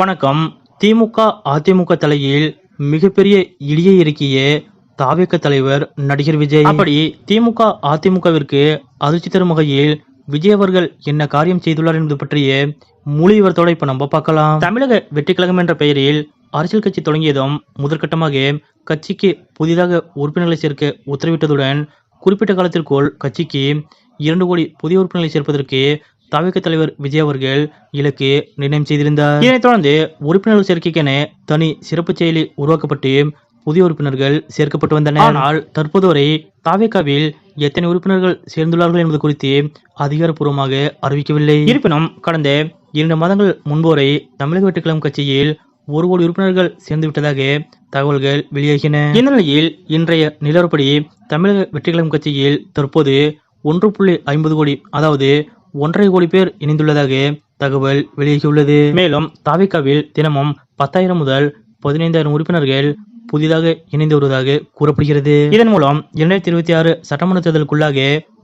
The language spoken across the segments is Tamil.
வணக்கம். திமுக அதிமுக தலையில் மிகப்பெரிய இடியை இறக்கிய தாவேக்க தலைவர் நடிகர் விஜய். அப்படி திமுக அதிமுகவிற்கு அதிர்ச்சி தரும் வகையில் விஜய் அவர்கள் என்ன காரியம் செய்துள்ளார் என்பது பற்றிய முழு விவரத்தோட இப்ப நம்ம பார்க்கலாம். தமிழக வெற்றி கழகம் என்ற பெயரில் அரசியல் கட்சி தொடங்கியதும் முதற்கட்டமாக கட்சிக்கு புதிதாக உறுப்பினர்களை சேர்க்க உத்தரவிட்டதுடன் குறிப்பிட்ட காலத்திற்குள் கட்சிக்கு இரண்டு கோடி புதிய உறுப்பினர்களை சேர்ப்பதற்கு தவிக தலைவர் விஜய் அவர்கள் இலக்கு நிர்ணயம் செய்திருந்தார். இதனைத் தொடர்ந்து உறுப்பினர்கள் சேர்க்கைக்கென தனி சிறப்பு செயலி உருவாக்கப்பட்டு புதிய உறுப்பினர்கள் சேர்க்கப்பட்டு வந்தனர். ஆனால் தற்போது வரை தாவேக்காவில் எத்தனை உறுப்பினர்கள் சேர்ந்துள்ளார்கள் என்பது குறித்து அதிகாரப்பூர்வமாக அறிவிக்கவில்லை. இருப்பினும் கடந்த இரண்டு மாதங்கள் முன்பு வரை தமிழக வெட்டுக்கிழம் கட்சியில் ஒரு கோடி உறுப்பினர்கள் சேர்ந்து விட்டதாக தகவல்கள் வெளியாகின. இந்த நிலையில் இன்றைய நிலவரப்படி தமிழக வெற்றிக்கிழம் கட்சியில் தற்போது ஒன்று புள்ளி ஐம்பது கோடி அதாவது ஒன்றரை கோடி பேர் இணைந்துள்ளதாக தகவல் வெளியாகியுள்ளது. மேலும் தாவிக்காவில் தினமும் பத்தாயிரம் முதல் பதினைந்தாயிரம் உறுப்பினர்கள் புதிதாக இணைந்து வருவதாக கூறப்படுகிறது. இதன் மூலம் இரண்டாயிரத்தி இருபத்தி ஆறு சட்டமன்ற தேர்தலுக்குள்ளாக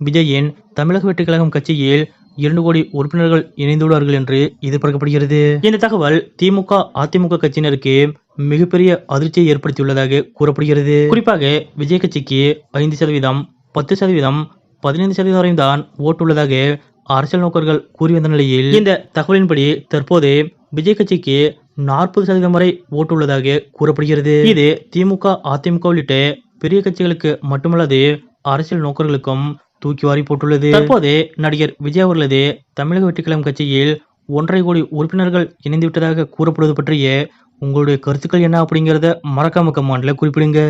விஜயின் தமிழக வெற்றி கழகம் கட்சியில் இரண்டு கோடி உறுப்பினர்கள் இணைந்துள்ளார்கள் என்று எதிர்பார்க்கப்படுகிறது இந்த தகவல் திமுக அதிமுக கட்சியினருக்கு மிகப்பெரிய அதிர்ச்சியை ஏற்படுத்தியுள்ளதாக கூறப்படுகிறது. குறிப்பாக விஜய் கட்சிக்கு ஐந்து சதவீதம் பத்து சதவீதம் பதினைந்து சதவீதம் வரையும் தான் ஓட்டுள்ளதாக அரசியல் நோக்கர்கள் கூறி வந்த நிலையில் இந்த தகவலின்படி தற்போது விஜய் கட்சிக்கு நாற்பது சதவீதம் வரை ஓட்டுள்ளதாக கூறப்படுகிறது. இது திமுக அதிமுக உள்ளிட்ட பெரிய கட்சிகளுக்கு மட்டுமல்லாது அரசியல் நோக்கர்களுக்கும் தூக்கி வாரி போட்டுள்ளது. தற்போது நடிகர் விஜய் அவர்களது தமிழக வெற்றிக்கழகம் கட்சியில் ஒன்றரை கோடி உறுப்பினர்கள் இணைந்து விட்டதாக கூறப்படுவது பற்றிய உங்களுடைய கருத்துக்கள் என்ன அப்படிங்கிறத மறக்காம கமாண்டில் குறிப்பிடுங்க.